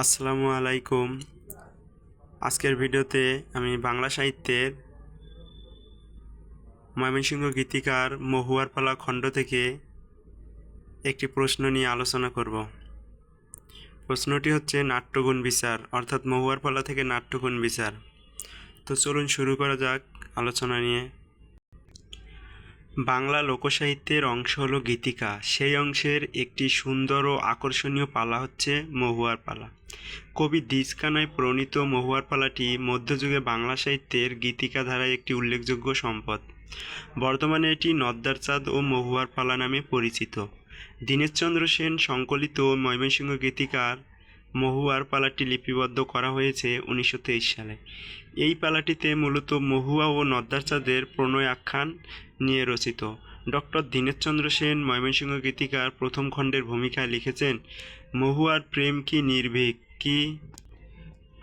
আসসালামু আলাইকুম। আজকের ভিডিওতে আমি বাংলা সাহিত্যের ময়মনসিংহ গীতিকার মহুয়ার পালা খণ্ড থেকে একটি প্রশ্ন নিয়ে আলোচনা করব। প্রশ্নটি হচ্ছে, নাট্যগুণ বিচার, অর্থাৎ মহুয়ার পালা থেকে নাট্যগুণ বিচার। তো চলুন শুরু করা যাক আলোচনা নিয়ে। বাংলা লোকসাহিত্যের অংশ হলো গীতিকা। সেই অংশের একটি সুন্দর ও আকর্ষণীয় পালা হচ্ছে মহুয়ার পালা কবি দিজকানায় প্রণীত মহুয়ার পালাটি মধ্যযুগে বাংলা সাহিত্যের গীতিকা ধারায় একটি উল্লেখযোগ্য সম্পদ। বর্তমানে এটি নদ্দার চাঁদ ও মহুয়ার পালা নামে পরিচিত। দীনেশচন্দ্র সেন সংকলিত ময়মনসিংহ গীতিকার মহুয়ার পালাটি লিপিবদ্ধ করা হয়েছে উনিশশো তেইশ সালে। এই পালাটিতে মূলত মহুয়া ও নদ্দার চাঁদের প্রণয় আখ্যান নিয়ে রচিত। ডক্টর দীনেশচন্দ্র সেন ময়মনসিংহ গীতিকার প্রথম খণ্ডের ভূমিকায় লিখেছেন, মহুয়ার প্রেম কি নির্ভীক? কি?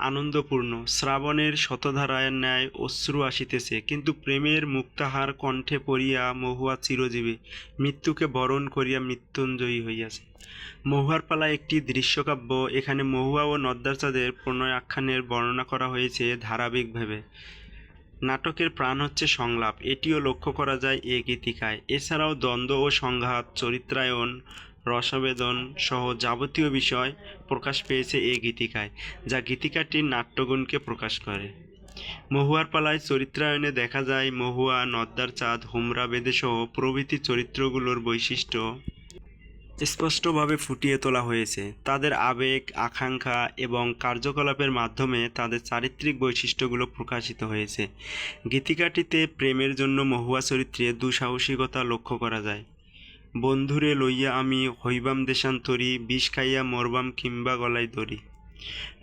আনন্দপূর্ণ। শ্রাবণের শতধারায় ন্যায় অশ্রু আসিতেছে, কিন্তু প্রেমের মুক্তাহার কণ্ঠে পড়িয়া মহুয়া চিরজীবী। মৃত্যুকে বরণ করিয়া মৃত্যুঞ্জয়ী হইয়াছে। মহুয়ার পালা একটি দৃশ্যকাব্য, এখানে মহুয়া ও নদ্দার চাঁদের প্রণয় আখ্যানের বর্ণনা করা হয়েছে ধারাবাহিকভাবে নাটকের প্রাণ হচ্ছে সংলাপ, এটিও লক্ষ্য করা যায় এ গীতিকায়। এছাড়াও দ্বন্দ্ব ও সংঘাত, চরিত্রায়ন রসাবেদন সহ যাবতীয় বিষয় প্রকাশ পেয়েছে এ গীতিকায়, যা গীতিকাটির নাট্যগুণকে প্রকাশ করে। মহুয়ার পালায় চরিত্রায়নে দেখা যায় মহুয়া, নদ্দার চাঁদ, হুমরা বেদে সহ প্রভৃতি চরিত্রগুলোর বৈশিষ্ট্য স্পষ্টভাবে ফুটিয়ে তোলা হয়েছে। তাদের আবেগ, আকাঙ্ক্ষা এবং কার্যকলাপের মাধ্যমে তাদের চারিত্রিক বৈশিষ্ট্যগুলো প্রকাশিত হয়েছে। গীতিকাটিতে প্রেমের জন্য মহুয়া চরিত্রে দুঃসাহসিকতা লক্ষ্য করা যায়। বন্ধুরে লইয়া আমি হইবাম দেশান্তরী বিষ খাইয়া মরবাম কিংবা গলায় দড়ি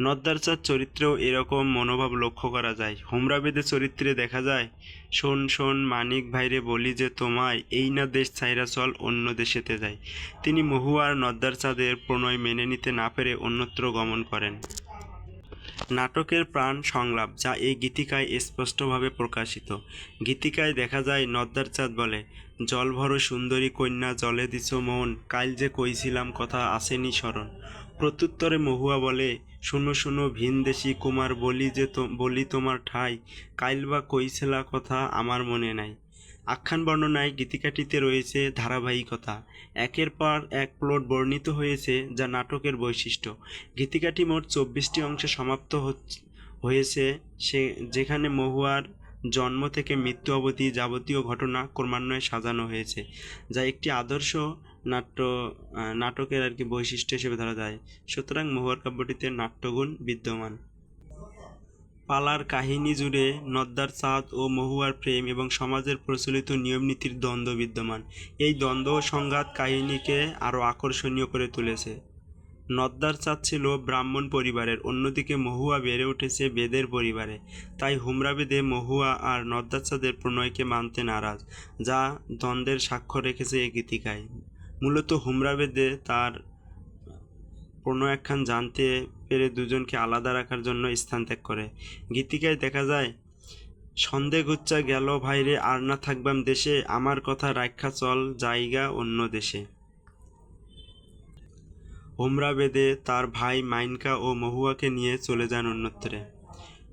নদ্দার চাঁদ চরিত্রেও এরকম মনোভাব লক্ষ্য করা যায়। হোমরাবেদে চরিত্রে দেখা যায়, শোন শোন মানিক ভাইরে বলি যে, তোমায় এই না দেশ ছাইরা চল, অন্য দেশেতে যায় তিনি মহুয়ার নদ্দার চাঁদের প্রণয় মেনে নিতে না পেরে অন্যত্র গমন করেন। নাটকের প্রাণ সংলাপ যা এই গীতিকায় স্পষ্টভাবে প্রকাশিত। গীতিকায় দেখা যায়, নদ্দার চাঁদ বলে, জল ভরো সুন্দরী কন্যা, জলে দিছ মন, কাল যে কইছিলাম কথা আসেনি স্মরণ। প্রত্যুত্তরে মহুয়া বলে, শুনো শুনো ভিনদেশি কুমার, বলি যে বলি তোমার ঠাই, কাইল বা কইছিলা কথা আমার মনে নাই। আখ্যান বর্ণনায় গীতিকাটিতে রয়েছে ধারাবাহিকতা। একের পর এক প্লট বর্ণিত হয়েছে যা নাটকের বৈশিষ্ট্য। গীতিকাটি মোট চব্বিশটি অংশে সমাপ্ত হয়েছে সে, যেখানে মহুয়ার জন্ম থেকে মৃত্যু অবধি যাবতীয় ঘটনা ক্রমান্বয়ে সাজানো হয়েছে, যা একটি আদর্শ নাট্য নাটকের আর কি বৈশিষ্ট্য হিসেবে ধরা যায়। সুতরাং মহুয়ার কাব্যটিতে নাট্যগুণ বিদ্যমান। পালার কাহিনী জুড়ে নদ্দার চাঁদ ও মহুয়ার প্রেম এবং সমাজের প্রচলিত নিয়মনীতির দ্বন্দ্ব বিদ্যমান। এই দ্বন্দ্ব সংঘাত কাহিনীকে আরও আকর্ষণীয় করে তুলেছে। নদ্দার চাঁদ ছিল ব্রাহ্মণ পরিবারের, অন্যদিকে মহুয়া বেড়ে উঠেছে বেদের পরিবারে। তাই হুমরা বেদে মহুয়া আর নদ্দার চাঁদের প্রণয়কে মানতে নারাজ, যা দ্বন্দ্বের সাক্ষ্য রেখেছে এই গীতিকায়। মূলত হুমরা বেদে তার প্রণয়াখ্যান জানতে পেরে দুজনকে আলাদা রাখার জন্য স্থান ত্যাগ করে। গীতিকায় দেখা যায় সন্দেহ গুচ্ছা গেল ভাইরে, আর না থাকবাম দেশে, আমার কথা রাখা চল জায়গা অন্য দেশে। হোমরা বেদে তার ভাই মাইনকা ও মহুয়াকে নিয়ে চলে যান অন্যত্রে।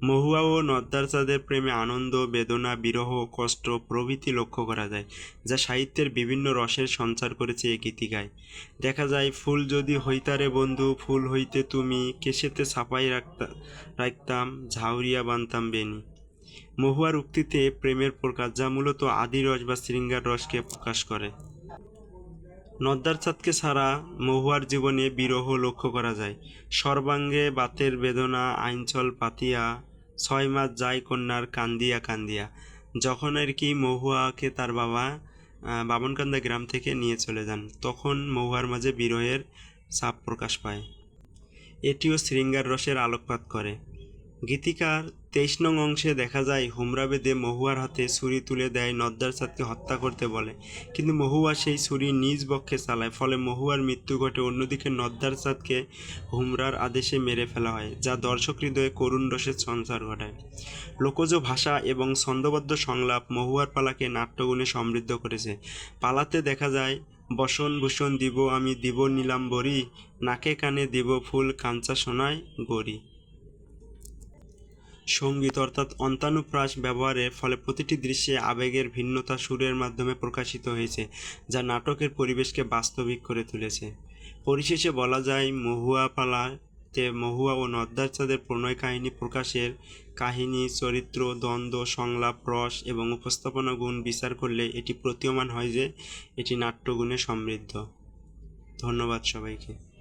মহুয়া ও নদ্দার চাঁদের প্রেমে আনন্দ, বেদনা, বিরহ কষ্ট প্রভৃতি লক্ষ্য করা যায়, যা সাহিত্যের বিভিন্ন রসের সঞ্চার করেছে এই গীতিকায়। দেখা যায়, ফুল যদি হইতারে বন্ধু, ফুল হইতে তুমি কেশেতে ছাপাই রাখতা রাখতাম ঝাউরিয়া বানতাম বেনি মহুয়ার উক্তিতে প্রেমের প্রকাশ, যা মূলত আদি রস বা শৃঙ্গার রসকে প্রকাশ করে। নদ্দার চাঁদকে ছাড়া মহুয়ার জীবনে বিরহ লক্ষ্য করা যায়। সর্বাঙ্গে বাতের বেদনা, আইনচল পাতিয়া ছয় মাস যায় কন্যার কান্দিয়া কান্দিয়া। যখন আর কি মহুয়াকে তার বাবা বামনকান্দা গ্রাম থেকে নিয়ে চলে যান, তখন মহুয়ার মাঝে বিরহের চাপ প্রকাশ পায়। এটিও শৃঙ্গার রসের আলোকপাত করে। গীতিকার তেইশ নং অংশে দেখা যায়, হুমরা বেদে মহুয়ার হাতে ছুরি তুলে দেয়, নদ্দার চাঁদকে হত্যা করতে বলে। কিন্তু মহুয়া সেই ছুরি নিজ বক্ষে চালায়, ফলে মহুয়ার মৃত্যু ঘটে অন্যদিকে নদ্দার চাঁদকে হুমরার আদেশে মেরে ফেলা হয়, যা দর্শক হৃদয়ে করুণ রসের সঞ্চার ঘটায়। লোকজ ভাষা এবং ছন্দবদ্ধ সংলাপ মহুয়ার পালাকে নাট্যগুণে সমৃদ্ধ করেছে। পালাতে দেখা যায়, বসন ভূষণ দিব আমি, দিব নিলাম বরি নাকে কানে দিব ফুল, কাঞ্চা সোনায় গড়ি। সংগীত অর্থাৎ অন্তানুপ্রাস ব্যবহারের ফলে প্রতিটি দৃশ্যে আবেগের ভিন্নতা সুরের মাধ্যমে প্রকাশিত হয়েছে, যা নাটকের পরিবেশকে বাস্তবিক করে তুলেছে। পরিশেষে বলা যায় মহুয়া পালাতে মহুয়া ও নদ্দার চাঁদের প্রণয় কাহিনী প্রকাশের কাহিনী, চরিত্র, দ্বন্দ্ব, সংলাপ, রস এবং উপস্থাপনা গুণ বিচার করলে এটি প্রতীয়মান হয় যে এটি নাট্যগুণে সমৃদ্ধ। ধন্যবাদ সবাইকে।